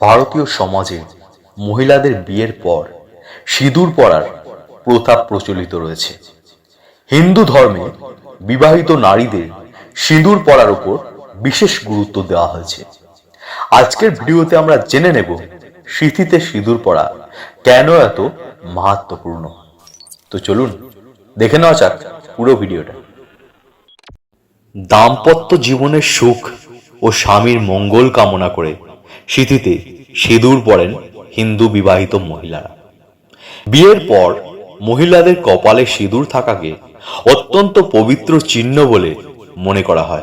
ভারতীয় সমাজে মহিলাদের বিয়ের পর সিঁদুর পরার প্রথা প্রচলিত রয়েছে। হিন্দু ধর্মে বিবাহিত নারীদের সিঁদুর পরার উপর বিশেষ গুরুত্ব দেওয়া হয়েছে। আজকের ভিডিওতে আমরা জেনে নেব স্মৃতিতে সিঁদুর পরা কেন এত মাহাত্মপূর্ণ। তো চলুন, দেখে নেওয়া যাক পুরো ভিডিওটা। দাম্পত্য জীবনের সুখ ও স্বামীর মঙ্গল কামনা করে স্মৃতিতে সিঁদুর পরেন হিন্দু বিবাহিত মহিলারা। বিয়ের পর মহিলাদের কপালে সিঁদুর থাকাকে অত্যন্ত পবিত্র চিহ্ন বলে মনে করা হয়।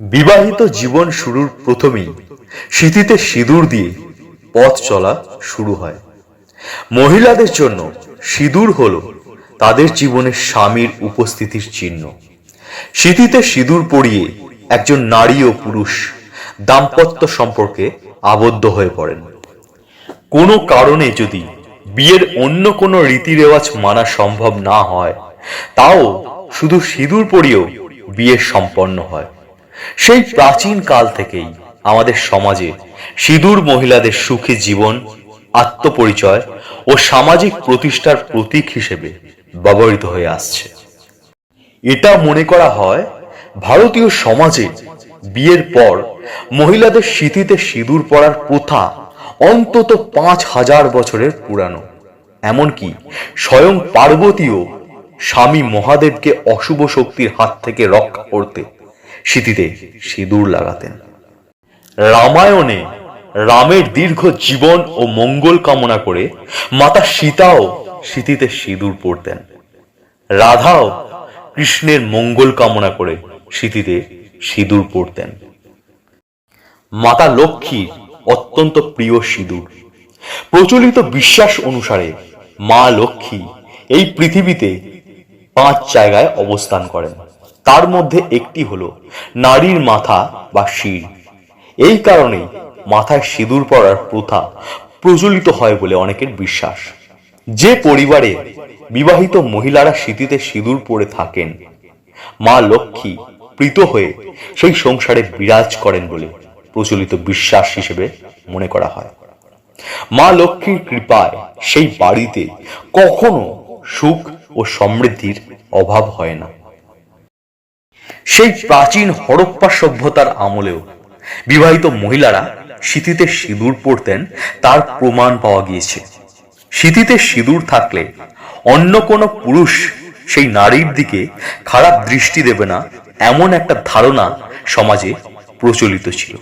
বিবাহিত জীবন শুরুর প্রথমেই স্মৃতিতে সিঁদুর দিয়ে পথ চলা শুরু হয়। মহিলাদের জন্য সিঁদুর হল তাদের জীবনে স্বামীর উপস্থিতির চিহ্ন। স্মৃতিতে সিঁদুর পরিয়ে একজন নারী ও পুরুষ দাম্পত্য সম্পর্কে আবদ্ধ হয়ে পড়েন। কোনো কারণে যদি বিয়ের অন্য কোনো রীতি রেওয়াজ মানা সম্ভব না হয়, তাও শুধু সিঁদুর পরিয়েও বিয়ে সম্পন্ন হয়। সেই প্রাচীন কাল থেকেই আমাদের সমাজে সিঁদুর মহিলাদের সুখী জীবন, আত্মপরিচয় ও সামাজিক প্রতিষ্ঠার প্রতীক হিসেবে ব্যবহৃত হয়ে আসছে। এটা মনে করা হয় ভারতীয় সমাজে বিয়ের পর মহিলাদের স্মৃতিতে সিঁদুর পরার প্রথা অন্তত পাঁচ হাজার বছরের পুরানো। এমনকি স্বয়ং পার্বতীও স্বামী মহাদেবকে অশুভ শক্তির হাত থেকে রক্ষা করতে স্মৃতিতে সিঁদুর লাগাতেন। রামায়ণে রামের দীর্ঘ জীবন ও মঙ্গল কামনা করে মাতা সীতাও স্মৃতিতে সিঁদুর পরতেন। রাধাও কৃষ্ণের মঙ্গল কামনা করে স্মৃতিতে সিঁদুর পরতেন। মাতা লক্ষ্মীর অত্যন্ত প্রিয় সিঁদুর। প্রচলিত বিশ্বাস অনুসারে মা লক্ষ্মী এই পৃথিবীতে পাঁচ জায়গায় অবস্থান করেন। তার মধ্যে একটি হলো নারীর মাথা বা শির। এই কারণেই মাথায় সিঁদুর পরার প্রথা প্রচলিত হয় বলে অনেকের বিশ্বাস। যে পরিবারে বিবাহিত মহিলারা স্মৃতিতে সিঁদুর পরে থাকেন, মা লক্ষ্মী প্রীত হয়ে সেই সংসারে বিরাজ করেন বলে প্রচলিত বিশ্বাস হিসেবে মনে করা হয়। মা লক্ষ্মীর কৃপায় সেই বাড়িতে কখনো সুখ ও সমৃদ্ধির অভাব হয় না। সেই প্রাচীন হরপ্পা সভ্যতার আমলেও বিবাহিত মহিলারা স্মৃতিতে সিঁদুর পরতেন, তার প্রমাণ পাওয়া গিয়েছে। স্মৃতিতে সিঁদুর থাকলে অন্য কোনো পুরুষ সেই নারীর দিকে খারাপ দৃষ্টি দেবে না এমন একটা ধারণা সমাজে প্রচলিত ছিল।